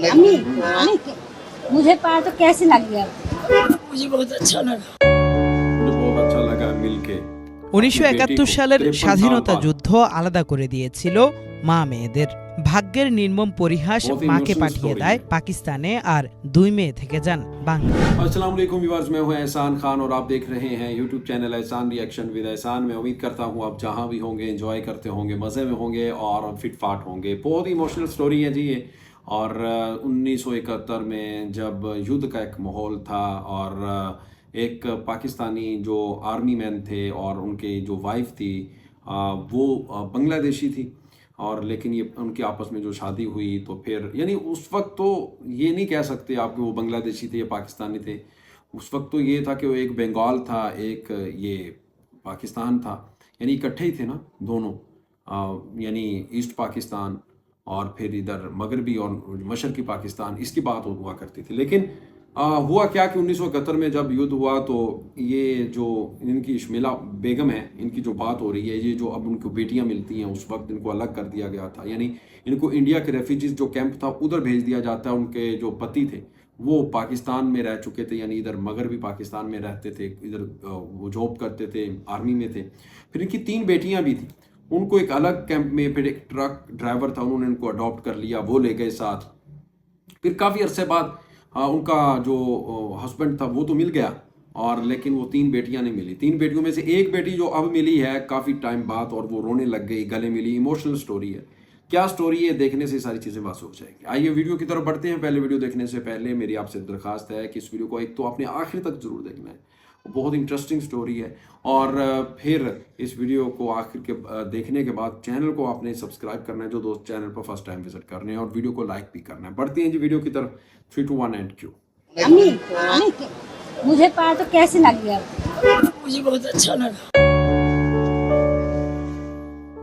আমি আমি मुझे पाया तो कैसे लग गया मुझे बहुत अच्छा लगा मुझे बहुत अच्छा लगा मिलके উনিশশো একাত্তর সালের 53 স্বাধীনতা সাল বাদ। যুদ্ধ আলাদা করে দিয়েছিল মা মেয়েদের ভাগ্যের নির্মম পরিহাস बहुत ही মাকে emotional পাঠিয়ে story দেয় है। পাকিস্তানে আর দুই মেয়ে থেকে যান বাংলাদেশে اور انیس سو اکہتر میں جب یدھ کا ایک ماحول تھا اور ایک پاکستانی جو آرمی مین تھے اور ان کے جو وائف تھی وہ بنگلہ دیشی تھی اور لیکن یہ ان کی آپس میں جو شادی ہوئی تو پھر یعنی اس وقت تو یہ نہیں کہہ سکتے آپ کہ وہ بنگلہ دیشی تھے یا پاکستانی تھے۔ اس وقت تو یہ تھا کہ وہ ایک بنگال تھا، ایک یہ پاکستان تھا یعنی اکٹھے ہی تھے نا دونوں یعنی ایسٹ پاکستان۔ اور پھر ادھر مغربی اور مشرقی پاکستان اس کی بات ہوا کرتی تھی۔ لیکن ہوا کیا کہ انیس سو اکہتر میں جب یدھ ہوا تو یہ جو ان کی شمیلہ بیگم ہے ان کی جو بات ہو رہی ہے، یہ جو اب ان کو بیٹیاں ملتی ہیں، اس وقت ان کو الگ کر دیا گیا تھا۔ یعنی ان کو انڈیا کے ریفیوجیز جو کیمپ تھا، ادھر بھیج دیا جاتا ہے، ان کے جو پتی تھے، وہ پاکستان میں رہ چکے تھے۔ یعنی ادھر مغربی پاکستان میں رہتے تھے، ادھر وہ جاب کرتے تھے، آرمی میں تھے۔ پھر ان کی تین بیٹیاں بھی تھیں۔ ان کو ایک الگ کیمپ میں پھر ایک ٹرک ڈرائیور تھا، انہوں نے ان کو اڈاپٹ کر لیا، وہ لے گئے ساتھ۔ پھر کافی عرصے بعد ہاں، ان کا جو ہسبینڈ تھا، وہ تو مل گیا۔ اور لیکن وہ تین بیٹیاں نہیں ملی۔ تین بیٹیوں میں سے ایک بیٹی جو اب ملی ہے، کافی ٹائم بعد اور وہ رونے لگ گئی، گلے ملی ایموشنل سٹوری ہے۔ کیا سٹوری ہے؟ دیکھنے سے ساری چیزیں واسو ہو جائیں گی۔ آئیے ویڈیو کی طرف بڑھتے ہیں۔ پہلے ویڈیو دیکھنے سے پہلے میری آپ سے درخواست ہے کہ اس ویڈیو کو ایک تو آپ نے آخر تک ضرور دیکھنا ہے۔ بہت انٹرسٹنگ سٹوری ہے۔ اور پھر اس ویڈیو کو آخر کے دیکھنے کے بعد چینل کو آپ نے سبسکرائب کرنا ہے جو دوست چینل پر فرسٹ ٹائم وزٹ کر رہے ہیں اور ویڈیو کو لائک بھی کرنا ہے۔ بڑھتی ہیں جی ویڈیو کی طرف۔ تھری ٹو ون اینڈ کیو مجھے پڑھا تو کیسے لگ گیا؟ مجھے بہت اچھا لگا۔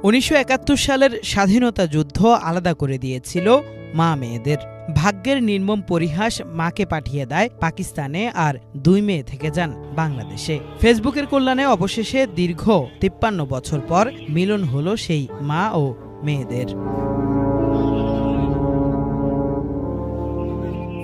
উনিশশো একাত্তর সালের স্বাধীনতা যুদ্ধ আলাদা করে দিয়েছিল মা মেয়েদের। ভাগ্যের নির্মম পরিহাস মাকে পাঠিয়ে দেয় পাকিস্তানে আর দুই মেয়ে থেকে যান বাংলাদেশে। ফেসবুকের কল্যাণে অবশেষে দীর্ঘ তিপ্পান্ন বছর পর মিলন হলো সেই মা ও মেয়েদের।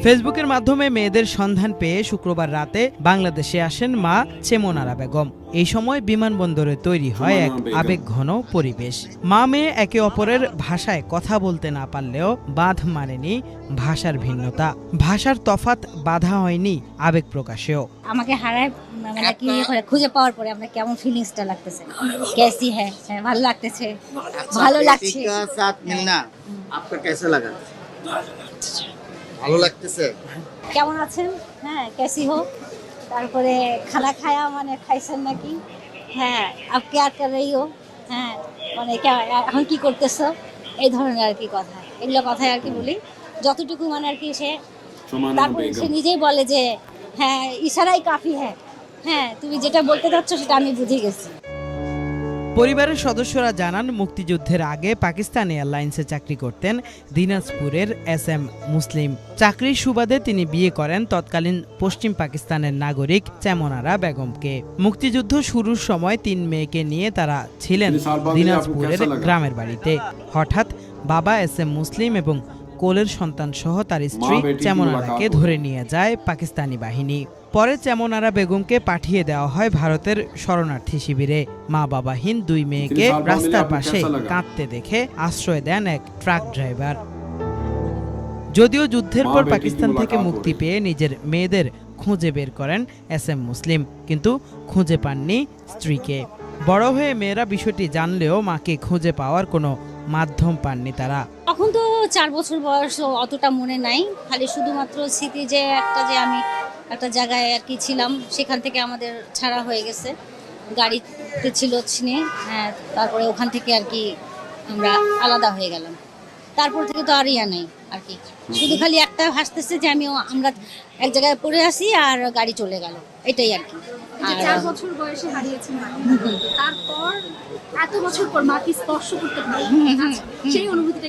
ফেসবুকের মাধ্যমে মেয়েদের সন্ধান পেয়ে শুক্রবার রাতে বাংলাদেশে আসেন মা চেমনারা বেগম। এই সময় বিমানবন্দরে তৈরি হয় এক আবেগ ঘন পরিবেশ। মা মেয়ে একে অপরের ভাষায় কথা বলতে না পারলেও বাঁধ মানেনি ভাষার ভিন্নতা। ভাষার তফাত বাধা হয়নি আবেগ প্রকাশেও। আমাকে হারায় মানে ইয়ে খুঁজে পাওয়ার পরে আমরা কেমন ফিলিংসটা লাগতেছে। কেসি হ্যাঁ, হ্যাঁ ভালো লাগতেছে। ভালো লাগছে। আপনার লাগা ভালো লাগতেছে? কেমন আছেন? হ্যাঁ কেসি হো তারপরে খানা খায়া মানে খাইছেন নাকি? হ্যাঁ আপ কেয়ার করেই রইও? হ্যাঁ মানে এখন কি করতেছো? এই ধরনের আর কি কথা। এগুলো কথাই আর কি বলি। যতটুকু মানে আর কি সে তারপরে সে নিজেই বলে যে হ্যাঁ ইশারাই কাফি হ্যাঁ। হ্যাঁ তুমি যেটা বলতে চাচ্ছ সেটা আমি বুঝে গেছি। পরিবারের সদস্যরা জানান মুক্তিযুদ্ধের আগে পাকিস্তান এয়ারলাইন্সে চাকরি করতেন দিনাজপুরের এস এম মুসলিম। চাকরির সুবাদে তিনি বিয়ে করেন তৎকালীন পশ্চিম পাকিস্তানের নাগরিক চেমনারা বেগমকে। মুক্তিযুদ্ধ শুরুর সময় তিন মেয়েকে নিয়ে তারা ছিলেন দিনাজপুরের? গ্রামের বাড়িতে। হঠাৎ বাবা এস এম মুসলিম এবং কোলের সন্তান সহ তার স্ত্রী চেমনারাকে ধরে নিয়ে যায় পাকিস্তানি বাহিনী। পরে চেমনারা বেগমকে পাঠিয়ে দেওয়া হয় ভারতের শরণার্থী শিবিরে। মা বাবাহীন দুই মেয়েকে রাস্তার পাশে কাঁদতে দেখে আশ্রয় দেন এক ট্রাক ড্রাইভার। যদিও যুদ্ধের পর পাকিস্তান থেকে মুক্তি পেয়ে নিজের মেয়েদের খুঁজে বের করেন এস এম মুসলিম কিন্তু খুঁজে পাননি স্ত্রীকে। বড় হয়ে মেয়েরা বিষয়টি জানলেও মাকে খুঁজে পাওয়ার কোনো মাধ্যম পাননি তারা। তখন তো চার বছর বয়স অতটা মনে নাই। খালি শুধুমাত্র স্মৃতি যে একটা যে আমি একটা জায়গায় আর কি ছিলাম। সেখান থেকে আমাদের ছাড়া হয়ে গেছে। গাড়িতে ছিল ছিনে। হ্যাঁ তারপরে ওখান থেকে আর কি আমরা আলাদা হয়ে গেলাম। তারপর থেকে তো আর ইয়া নেই আর কি। শুধু খালি একটা ভাসতেছে যে আমি আমরা এক জায়গায় পড়ে আসি আর গাড়ি চলে গেল। এটাই আর কি। চার বছর বয়সে হারিয়েছেন তারপর এত বছর পর মাকে স্পর্শ করতে পারি? সেই অনুভূতিটা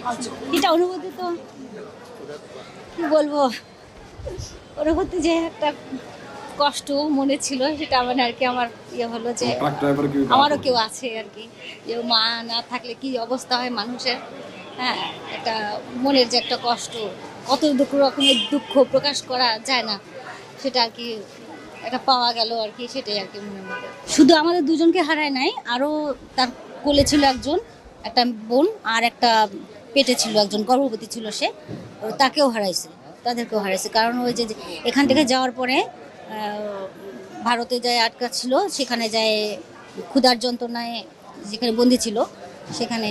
এটা অনুভূতি তো কি বলব? ওরা যে একটা কষ্ট মনে ছিল সেটা মানে আর কি আমার ইয়ে হলো যে আমারও কেউ আছে আর কি। যে মা না থাকলে কি অবস্থা হয় মানুষের? হ্যাঁ একটা মনের যে একটা কষ্ট কত দুঃখ রকমের দুঃখ প্রকাশ করা যায় না সেটা আর কি একটা পাওয়া গেল আর কি সেটাই আর কি মনের মধ্যে শুধু আমাদের দুজনকে হারায় নাই আরও তার কোলে ছিল একজন একটা বোন আর একটা পেটে ছিল একজন গর্ভবতী ছিল সে তাকেও হারাইছে। তাদেরকেও হারিয়েছে কারণ ওই যে এখান থেকে যাওয়ার পরে ভারতে যায় আটকা ছিল সেখানে যায় ক্ষুধার যন্ত্রণায় যেখানে বন্দি ছিল, সেখানে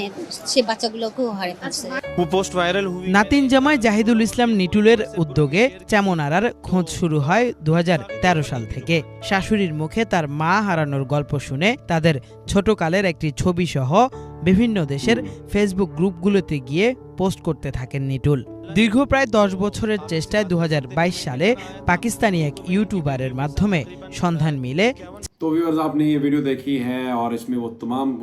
সে বাচ্চাগুলোকেও হারে ফেলছে। পোস্ট ভাইরাল নাতিন জামায় জাহিদুল ইসলাম নিটুলের উদ্যোগে চামনারার খোঁজ শুরু হয় দু সাল থেকে। শাশুড়ির মুখে তার মা হারানোর গল্প শুনে তাদের ছোটকালের একটি ছবি সহ বিভিন্ন দেশের ফেসবুক গ্রুপগুলোতে গিয়ে পোস্ট করতে থাকেন নিটুল। দীর্ঘ প্রায় দশ বছরের চেষ্টায় দু হাজার বাইশ সালে পাকিস্তানি এক ইউটিউবারের মাধ্যমে সন্ধান মিলে تو ویورز آپ نے یہ ویڈیو دیکھی ہے اور اس میں وہ تمام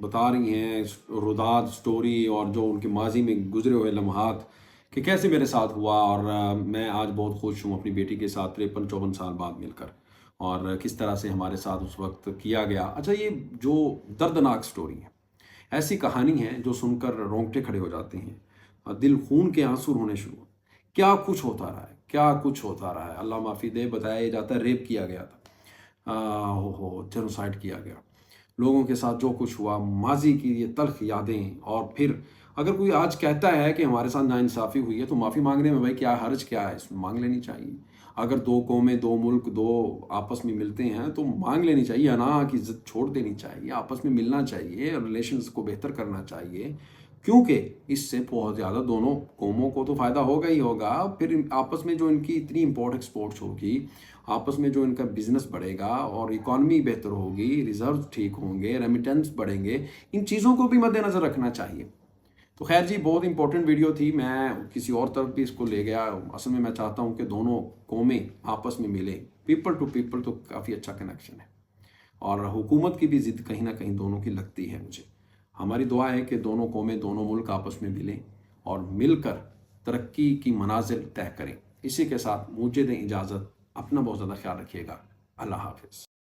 بتا رہی ہیں روداد سٹوری اور جو ان کے ماضی میں گزرے ہوئے لمحات کہ کیسے میرے ساتھ ہوا اور میں آج بہت خوش ہوں اپنی بیٹی کے ساتھ تریپن چوپن سال بعد مل کر اور کس طرح سے ہمارے ساتھ اس وقت کیا گیا۔ اچھا یہ جو دردناک سٹوری ہے، ایسی کہانی ہے جو سن کر رونگٹے کھڑے ہو جاتے ہیں اور دل خون کے آنسور ہونے شروع کیا کچھ ہوتا رہا ہے؟ کیا کچھ ہوتا رہا ہے؟ اللہ معافی دے، بتایا یہ جاتا ہے، ریپ کیا گیا تھا۔ جنوسائڈ کیا گیا۔ لوگوں کے ساتھ جو کچھ ہوا، ماضی کی یہ تلخ یادیں، اور پھر اگر کوئی آج کہتا ہے کہ ہمارے ساتھ ناانصافی ہوئی ہے، تو معافی مانگنے میں بھائی کیا حرج، کیا ہے؟ اس میں مانگ لینی چاہیے۔ اگر دو قومیں، دو ملک، دو آپس میں ملتے ہیں، تو مانگ لینی چاہیے، انا کی عزت چھوڑ دینی چاہیے، آپس میں ملنا چاہیے ریلیشنز کو بہتر کرنا چاہیے۔ کیونکہ اس سے بہت زیادہ دونوں قوموں کو تو فائدہ ہوگا ہی ہوگا۔ پھر آپس میں جو ان کی اتنی امپورٹ ایکسپورٹس ہوگی، آپس میں جو ان کا بزنس بڑھے گا اور اکانومی بہتر ہوگی ریزرو ٹھیک ہوں گے ریمیٹنس بڑھیں گے، ان چیزوں کو بھی مد نظر رکھنا چاہیے۔ تو خیر جی بہت امپورٹنٹ ویڈیو تھی۔ میں کسی اور طرف بھی اس کو لے گیا۔ اصل میں میں چاہتا ہوں کہ دونوں قومیں آپس میں ملیں۔ پیپل ٹو پیپل تو کافی اچھا کنیکشن ہے۔ اور حکومت کی بھی ضد کہیں نہ کہیں دونوں کی لگتی ہے مجھے۔ ہماری دعا ہے کہ دونوں قومیں دونوں ملک آپس میں ملیں اور مل کر ترقی کی منازل طے کریں۔ اسی کے ساتھ مجھے دیں اجازت اپنا بہت زیادہ خیال رکھیے گا۔ اللہ حافظ۔